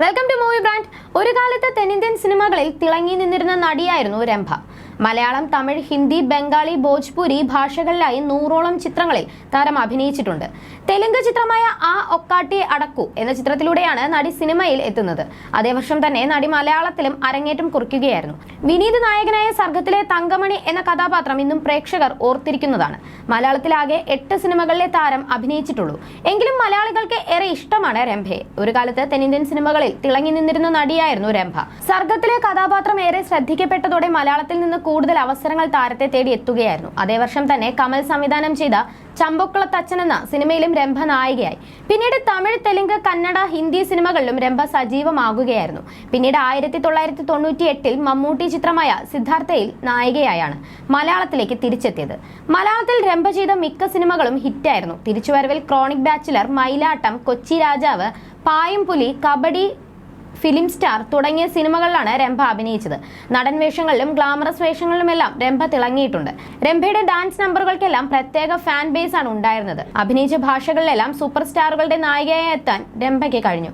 Welcome to movie brand ഒരു കാലത്ത് തെന്നിന്ത്യൻ സിനിമകളിൽ തിളങ്ങി നിന്നിരുന്ന നടിയായിരുന്നു രംഭ. മലയാളം തമിഴ് ഹിന്ദി ബംഗാളി ഭോജ്പുരി ഭാഷകളിലായി നൂറോളം ചിത്രങ്ങളിൽ താരം അഭിനയിച്ചിട്ടുണ്ട്. തെലുങ്ക് ചിത്രമായ ആ ഒക്കാട്ടി അടക്കു എന്ന ചിത്രത്തിലൂടെയാണ് നടി സിനിമയിൽ എത്തുന്നത്. അതേ വർഷം തന്നെ നടി മലയാളത്തിലും അരങ്ങേറ്റം കുറിക്കുകയായിരുന്നു. വിനീത് നായകനായ സർഗത്തിലെ തങ്കമണി എന്ന കഥാപാത്രം ഇന്നും പ്രേക്ഷകർ ഓർത്തിരിക്കുന്നതാണ്. മലയാളത്തിലാകെ എട്ട് സിനിമകളിലെ താരം അഭിനയിച്ചിട്ടുള്ളൂ. എങ്കിലും മലയാളികൾക്ക് ഏറെ ഇഷ്ടമാണ് രംഭയെ. ഒരു കാലത്ത് തെന്നിന്ത്യൻ സിനിമകളിൽ തിളങ്ങി നിന്നിരുന്ന നടിയായിരുന്നു രംഭ. സർഗത്തിലെ കഥാപാത്രം ഏറെ ശ്രദ്ധിക്കപ്പെട്ടതോടെ മലയാളത്തിൽ നിന്ന് കൂടുതൽ അവസരങ്ങൾ താരത്തെ തേടി എത്തുകയായിരുന്നു. അതേ വർഷം തന്നെ കമൽ സംവിധാനം ചെയ്ത ചമ്പക്കുളത്തച്ഛൻ എന്ന സിനിമയിലും രംഭ നായികയായി. പിന്നീട് തമിഴ് തെലുങ്ക് കന്നഡ ഹിന്ദി സിനിമകളിലും രംഭ സജീവമാകുകയായിരുന്നു. പിന്നീട് ആയിരത്തി തൊള്ളായിരത്തി തൊണ്ണൂറ്റി എട്ടിൽ മമ്മൂട്ടി ചിത്രമായ സിദ്ധാർത്ഥയിൽ നായികയായാണ് മലയാളത്തിലേക്ക് തിരിച്ചെത്തിയത്. മലയാളത്തിൽ രംഭ ചെയ്ത മിക്ക സിനിമകളും ഹിറ്റായിരുന്നു. തിരിച്ചുവരവിൽ ക്രോണിക് ബാച്ചിലർ മൈലാട്ടം കൊച്ചി രാജാവ് പായും പുലി കബഡി ഫിലിം സ്റ്റാർ തുടങ്ങിയ സിനിമകളിലാണ് രംഭ അഭിനയിച്ചത്. നടൻ വേഷങ്ങളിലും ഗ്ലാമറസ് വേഷങ്ങളിലുമെല്ലാം രംഭ തിളങ്ങിയിട്ടുണ്ട്. രംഭയുടെ ഡാൻസ് നമ്പറുകൾക്കെല്ലാം പ്രത്യേക ഫാൻ ബേസ് ആണ് ഉണ്ടായിരുന്നത്. അഭിനയിച്ച ഭാഷകളിലെല്ലാം സൂപ്പർ സ്റ്റാറുകളുടെ നായികയായി എത്താൻ രംഭയ്ക്ക് കഴിഞ്ഞു.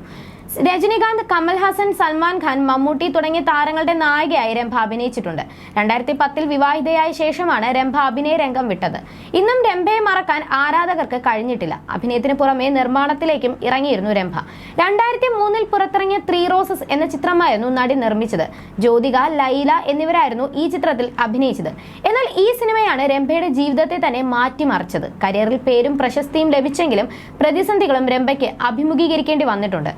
രജനികാന്ത് കമൽഹാസൻ സൽമാൻ ഖാൻ മമ്മൂട്ടി തുടങ്ങിയ താരങ്ങളുടെ നായികയായി രംഭ അഭിനയിച്ചിട്ടുണ്ട്. രണ്ടായിരത്തി പത്തിൽ വിവാഹിതയായ ശേഷമാണ് രംഭ അഭിനയ രംഗം വിട്ടത്. ഇന്നും രംഭയെ മറക്കാൻ ആരാധകർക്ക് കഴിഞ്ഞിട്ടില്ല. അഭിനയത്തിന് പുറമെ നിർമ്മാണത്തിലേക്കും ഇറങ്ങിയിരുന്നു രംഭ. രണ്ടായിരത്തി മൂന്നിൽ പുറത്തിറങ്ങിയ ത്രീ റോസസ് എന്ന ചിത്രമായിരുന്നു നടി നിർമ്മിച്ചത്. ജ്യോതിക ലൈല എന്നിവരായിരുന്നു ഈ ചിത്രത്തിൽ അഭിനയിച്ചത്. എന്നാൽ ഈ സിനിമയാണ് രംഭയുടെ ജീവിതത്തെ തന്നെ മാറ്റിമറിച്ചത്. കരിയറിൽ പേരും പ്രശസ്തിയും ലഭിച്ചെങ്കിലും പ്രതിസന്ധികളും രംഭയ്ക്ക് അഭിമുഖീകരിക്കേണ്ടി വന്നിട്ടുണ്ട്.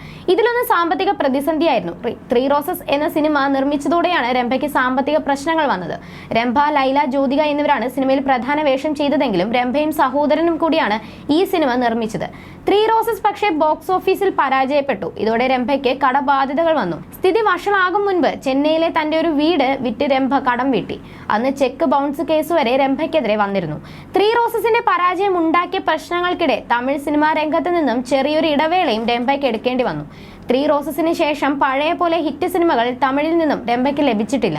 ഇതിലൊന്ന് സാമ്പത്തിക പ്രതിസന്ധിയായിരുന്നു. ത്രീ റോസസ് എന്ന സിനിമ നിർമ്മിച്ചതോടെയാണ് രംഭയ്ക്ക് സാമ്പത്തിക പ്രശ്നങ്ങൾ വന്നത്. രംഭ ലൈല ജ്യോതിക എന്നിവരാണ് സിനിമയിൽ പ്രധാന വേഷം ചെയ്തതെങ്കിലും രംഭയും സഹോദരനും കൂടിയാണ് ഈ സിനിമ നിർമ്മിച്ചത്. ത്രീ റോസസ് പക്ഷേ ബോക്സ് ഓഫീസിൽ പരാജയപ്പെട്ടു. ഇതോടെ രംഭയ്ക്ക് കടബാധ്യതകൾ വന്നു. സ്ഥിതി വഷളാകും മുൻപ് ചെന്നൈയിലെ തന്റെ ഒരു വീട് വിറ്റ് രംഭ കടം വീട്ടി. അന്ന് ചെക്ക് ബൗൺസ് കേസ് വരെ രംഭയ്ക്കെതിരെ വന്നിരുന്നു. ത്രീ റോസസിന്റെ പരാജയം ഉണ്ടാക്കിയ പ്രശ്നങ്ങൾക്കിടെ തമിഴ് സിനിമാ രംഗത്ത് നിന്നും ചെറിയൊരു ഇടവേളയും രംഭയ്ക്ക് എടുക്കേണ്ടി വന്നു. ത്രീ റോസസിന് ശേഷം പഴയ പോലെ ഹിറ്റ് സിനിമകൾ തമിഴിൽ നിന്നും രംഭയ്ക്ക് ലഭിച്ചിട്ടില്ല.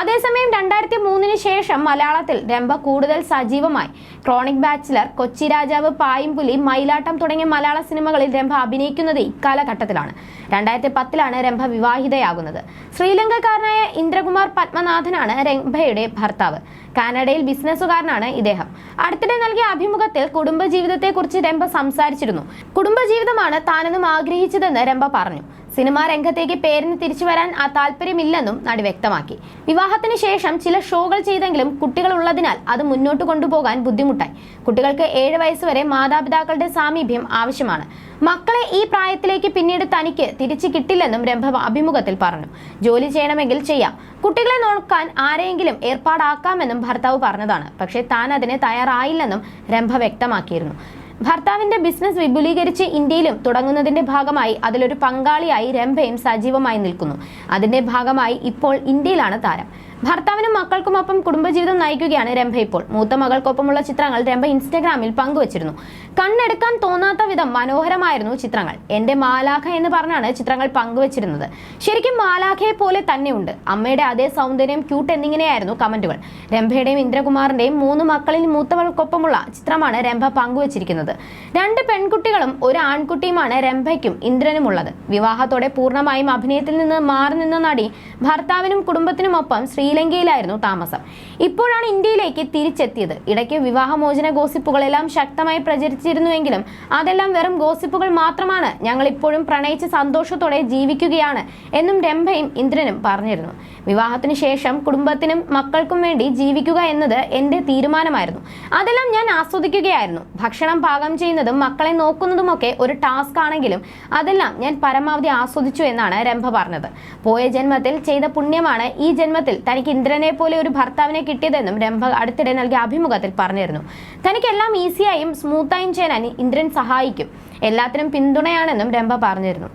അതേസമയം രണ്ടായിരത്തി മൂന്നിന് ശേഷം മലയാളത്തിൽ രംഭ കൂടുതൽ സജീവമായി. ക്രോണിക് ബാച്ചിലർ കൊച്ചി രാജാവ് പായംപുലി മയിലാട്ടം തുടങ്ങിയ മലയാള സിനിമകളിൽ രംഭ അഭിനയിക്കുന്നത് ഇക്കാലഘട്ടത്തിലാണ് രണ്ടായിരത്തി പത്തിലാണ് രംഭ വിവാഹിതയാകുന്നത്. ശ്രീലങ്കക്കാരനായ ഇന്ദ്രകുമാർ പത്മനാഥനാണ് രംഭയുടെ ഭർത്താവ്. കാനഡയിൽ ബിസിനസ്സുകാരനാണ് ഇദ്ദേഹം. അടുത്തിടെ നൽകിയ അഭിമുഖത്തിൽ കുടുംബജീവിതത്തെക്കുറിച്ച് രംഭ സംസാരിച്ചിരുന്നു. കുടുംബജീവിതമാണ് താനെന്നും ആഗ്രഹിച്ചതെന്ന് രംഭ പറഞ്ഞു. സിനിമാ രംഗത്തേക്ക് പേരിന് തിരിച്ചു വരാൻ ആ താല്പര്യമില്ലെന്നും നടി വ്യക്തമാക്കി. വിവാഹത്തിന് ശേഷം ചില ഷോകൾ ചെയ്തെങ്കിലും കുട്ടികൾ ഉള്ളതിനാൽ അത് മുന്നോട്ട് കൊണ്ടുപോകാൻ ബുദ്ധിമുട്ടായി. കുട്ടികൾക്ക് ഏഴ് വയസ്സ് വരെ മാതാപിതാക്കളുടെ സാമീപ്യം ആവശ്യമാണ്. മക്കളെ ഈ പ്രായത്തിലേക്ക് പിന്നീട് തനിക്ക് തിരിച്ചു കിട്ടില്ലെന്നും രംഭവ അഭിമുഖത്തിൽ പറഞ്ഞു. ജോലി ചെയ്യണമെങ്കിൽ ചെയ്യാം. കുട്ടികളെ നോക്കാൻ ആരെയെങ്കിലും ഏർപ്പാടാക്കാമെന്നും ഭർത്താവ് പറഞ്ഞതാണ്. പക്ഷേ താൻ അതിന് തയ്യാറായില്ലെന്നും രംഭ വ്യക്തമാക്കിയിരുന്നു. ഭർത്താവിന്റെ ബിസിനസ് വിപുലീകരിച്ച് ഇന്ത്യയിലും തുടങ്ങുന്നതിന്റെ ഭാഗമായി അതിലൊരു പങ്കാളിയായി രംഭയും സജീവമായി നിൽക്കുന്നു. അതിന്റെ ഭാഗമായി ഇപ്പോൾ ഇന്ത്യയിലാണ് താരം. ഭർത്താവിനും മക്കൾക്കുമൊപ്പം കുടുംബജീവിതം നയിക്കുകയാണ് രംഭ ഇപ്പോൾ. മൂത്ത മകൾക്കൊപ്പമുള്ള ചിത്രങ്ങൾ രംഭ ഇൻസ്റ്റഗ്രാമിൽ പങ്കുവച്ചിരുന്നു. കണ്ണെടുക്കാൻ തോന്നാത്ത വിധം മനോഹരമായിരുന്നു ചിത്രങ്ങൾ. എന്റെ മാലാഖ എന്ന് പറഞ്ഞാണ് ചിത്രങ്ങൾ പങ്കുവച്ചിരുന്നത്. ശരിക്കും മാലാഖയെ പോലെ തന്നെയുണ്ട്. അമ്മയുടെ അതേ സൗന്ദര്യം ക്യൂട്ട് എന്നിങ്ങനെയായിരുന്നു കമന്റുകൾ. രംഭയുടെയും ഇന്ദ്രകുമാറിന്റെയും മൂന്ന് മക്കളിൽ മൂത്തവൾക്കൊപ്പമുള്ള ചിത്രമാണ് രംഭ പങ്കുവച്ചിരിക്കുന്നത്. രണ്ട് പെൺകുട്ടികളും ഒരു ആൺകുട്ടിയുമാണ് രംഭയ്ക്കും ഇന്ദ്രനുമുള്ളത്. വിവാഹത്തോടെ പൂർണമായും അഭിനയത്തിൽ നിന്ന് മാറി നിന്ന നടി ഭർത്താവിനും കുടുംബത്തിനുമൊപ്പം ശ്രീലങ്കയിലായിരുന്നു താമസം. ഇപ്പോഴാണ് ഇന്ത്യയിലേക്ക് തിരിച്ചെത്തിയത്. ഇടയ്ക്ക് വിവാഹമോചന ഗോസിപ്പുകളെല്ലാം ശക്തമായി പ്രചരിച്ചിരുന്നുവെങ്കിലും അതെല്ലാം വെറും ഗോസിപ്പുകൾ മാത്രമാണ് ഞങ്ങൾ ഇപ്പോഴും പ്രണയിച്ച് സന്തോഷത്തോടെ ജീവിക്കുകയാണ് എന്നും രംഭയും ഇന്ദ്രനും പറഞ്ഞിരുന്നു. വിവാഹത്തിന് ശേഷം കുടുംബത്തിനും മക്കൾക്കും വേണ്ടി ജീവിക്കുക എന്നത് എന്റെ തീരുമാനമായിരുന്നു. അതെല്ലാം ഞാൻ ആസ്വദിക്കുകയായിരുന്നു. ഭക്ഷണം പാകം ചെയ്യുന്നതും മക്കളെ നോക്കുന്നതുമൊക്കെ ഒരു ടാസ്ക് ആണെങ്കിലും അതെല്ലാം ഞാൻ പരമാവധി ആസ്വദിച്ചു എന്നാണ് രംഭ പറഞ്ഞത്. പോയ ജന്മത്തിൽ ചെയ്ത പുണ്യമാണ് ഈ ജന്മത്തിൽ തനിക്ക് ഇന്ദ്രനെ പോലെ ഒരു ഭർത്താവിനെ കിട്ടിയതെന്നും രംഭ അടുത്തിടെ നൽകിയ അഭിമുഖത്തിൽ പറഞ്ഞിരുന്നു. തനിക്കെല്ലാം ഈസിയായും സ്മൂത്തായും ചെയ്യാൻ ഇന്ദ്രൻ സഹായിക്കും. എല്ലാത്തിനും പിന്തുണയാണെന്നും രംഭ പറഞ്ഞിരുന്നു.